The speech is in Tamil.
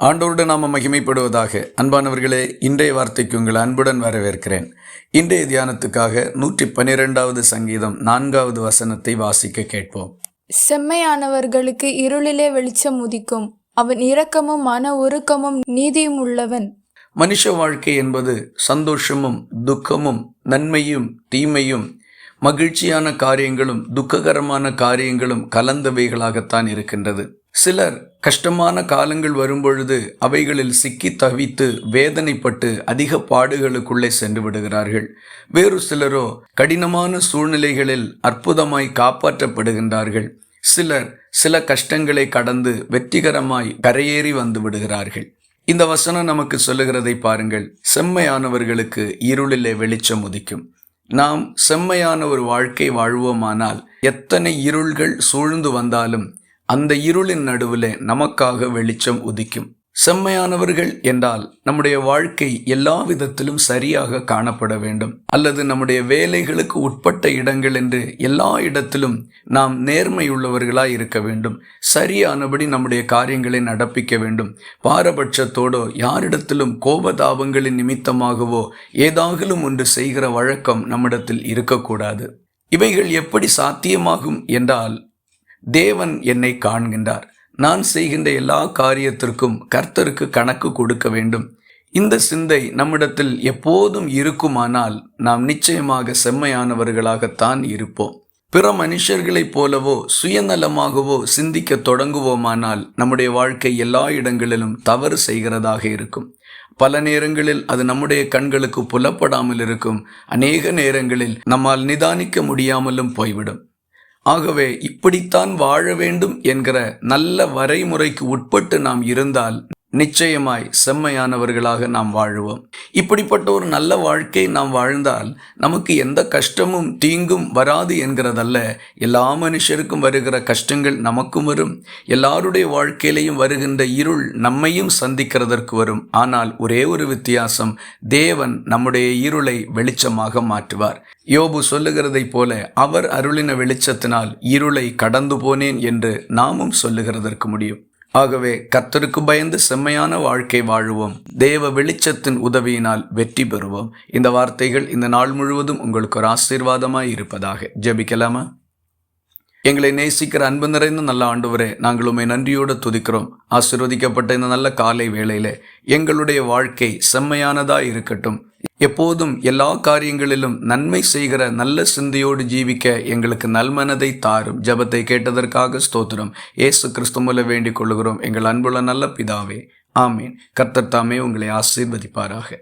ஆண்டோருடன் நாம மகிமைப்படுவதாக. அன்பானவர்களே இன்றைய வார்த்தைக்கு உங்கள் அன்புடன் வரவேற்கிறேன். இன்றைய தியானத்துக்காக நூற்றி பன்னிரெண்டாவது சங்கீதம் நான்காவது வசனத்தை வாசிக்க கேட்போம். செம்மையானவர்களுக்கு இருளிலே வெளிச்சம் உதிக்கும். அவன் இரக்கமும் மன உருக்கமும் நீதியும் உள்ளவன். மனுஷ வாழ்க்கை என்பது சந்தோஷமும் துக்கமும் நன்மையும் தீமையும் மகிழ்ச்சியான காரியங்களும் துக்ககரமான காரியங்களும் கலந்தவைகளாகத்தான் இருக்கின்றது. சிலர் கஷ்டமான காலங்கள் வரும்பொழுது அவைகளில் சிக்கி தவித்து வேதனைப்பட்டு அதிக பாடுகளுக்குள்ளே சென்று விடுகிறார்கள். வேறு சிலரோ கடினமான சூழ்நிலைகளில் அற்புதமாய் காப்பாற்றப்படுகின்றார்கள். சிலர் சில கஷ்டங்களை கடந்து வெற்றிகரமாய் கரையேறி வந்து விடுகிறார்கள். இந்த வசனம் நமக்கு சொல்லுகிறதை பாருங்கள். செம்மையானவர்களுக்கு இருளிலே வெளிச்சம் உதிக்கும். நாம் செம்மையான ஒரு வாழ்க்கை வாழ்வோமானால் எத்தனை இருள்கள் சூழ்ந்து வந்தாலும் அந்த இருளின் நடுவிலே நமக்காக வெளிச்சம் உதிக்கும். செம்மையானவர்கள் என்றால் நம்முடைய வாழ்க்கை எல்லா விதத்திலும் சரியாக காணப்பட வேண்டும். அல்லது நம்முடைய வேலைகளுக்கு உட்பட்ட இடங்கள் என்று எல்லா இடத்திலும் நாம் நேர்மையுள்ளவர்களாய் இருக்க வேண்டும். சரியானபடி நம்முடைய காரியங்களை நடப்பிக்க வேண்டும். பாரபட்சத்தோடோ யாரிடத்திலும் கோபதாபங்களின் நிமித்தமாகவோ ஏதாகிலும் ஒன்று செய்கிற வழக்கம் நம்மிடத்தில் இருக்கக்கூடாது. இவைகள் எப்படி சாத்தியமாகும் என்றால் தேவன் என்னை காண்கின்றார். நான் செய்கின்ற எல்லா காரியத்திற்கும் கர்த்தருக்கு கணக்கு கொடுக்க வேண்டும். இந்த சிந்தை நம்மிடத்தில் எப்போதும் இருக்குமானால் நாம் நிச்சயமாக செம்மையானவர்களாகத்தான் இருப்போம். பிற மனுஷர்களைப் போலவோ சுயநலமாகவோ சிந்திக்க தொடங்குவோமானால் நம்முடைய வாழ்க்கை எல்லா இடங்களிலும் தவறு செய்கிறதாக இருக்கும். பல நேரங்களில் அது நம்முடைய கண்களுக்கு புலப்படாமல் இருக்கும். அநேக நேரங்களில் நம்மால் நிதானிக்க முடியாமலும் போய்விடும். ஆகவே இப்படித்தான் வாழ வேண்டும் என்கிற நல்ல வரைமுறைக்கு உட்பட்டு நாம் இருந்தால் நிச்சயமாய் செம்மையானவர்களாக நாம் வாழுவோம். இப்படிப்பட்ட ஒரு நல்ல வாழ்க்கை நாம் வாழ்ந்தால் நமக்கு எந்த கஷ்டமும் தீங்கும் வராது என்கிறதல்ல. எல்லா மனுஷருக்கும் வருகிற கஷ்டங்கள் நமக்கும் வரும். எல்லாருடைய வாழ்க்கையிலையும் வருகின்ற இருள் நம்மையும் சந்திக்கிறதற்கு வரும். ஆனால் ஒரே ஒரு வித்தியாசம் தேவன் நம்முடைய இருளை வெளிச்சமாக மாற்றுவார். யோபு சொல்லுகிறதைப் போல அவர் அருளின வெளிச்சத்தினால் இருளை கடந்து போனேன் என்று நாமும் சொல்லுகிறதற்கு முடியும். ஆகவே கத்தருக்கு பயந்து செம்மையான வாழ்க்கை வாழுவோம். தேவ வெளிச்சத்தின் உதவியினால் வெற்றி பெறுவோம். இந்த வார்த்தைகள் இந்த நாள் முழுவதும் உங்களுக்கு ஒரு ஆசீர்வாதமாய் இருப்பதாக. ஜெபிக்கலாமா? எங்களை நேசிக்கிற அன்பு நிறைந்த நல்ல ஆண்டவரே நாங்கள் உண்மை நன்றியோடு துதிக்கிறோம். ஆசீர்வதிக்கப்பட்ட இந்த நல்ல காலை வேளையில் எங்களுடைய வாழ்க்கை செம்மையானதாக இருக்கட்டும். எப்போதும் எல்லா காரியங்களிலும் நன்மை செய்கிற நல்ல சிந்தையோடு ஜீவிக்க எங்களுக்கு நல்மனதை தாரும். ஜபத்தை கேட்டதற்காக ஸ்தோத்திரம். ஏசு கிறிஸ்துமல வேண்டிக் கொள்கிறோம் எங்கள் அன்புள்ள நல்ல பிதாவே. ஆமீன். கர்த்தர் தாமே உங்களை ஆசீர்வதிப்பாராக.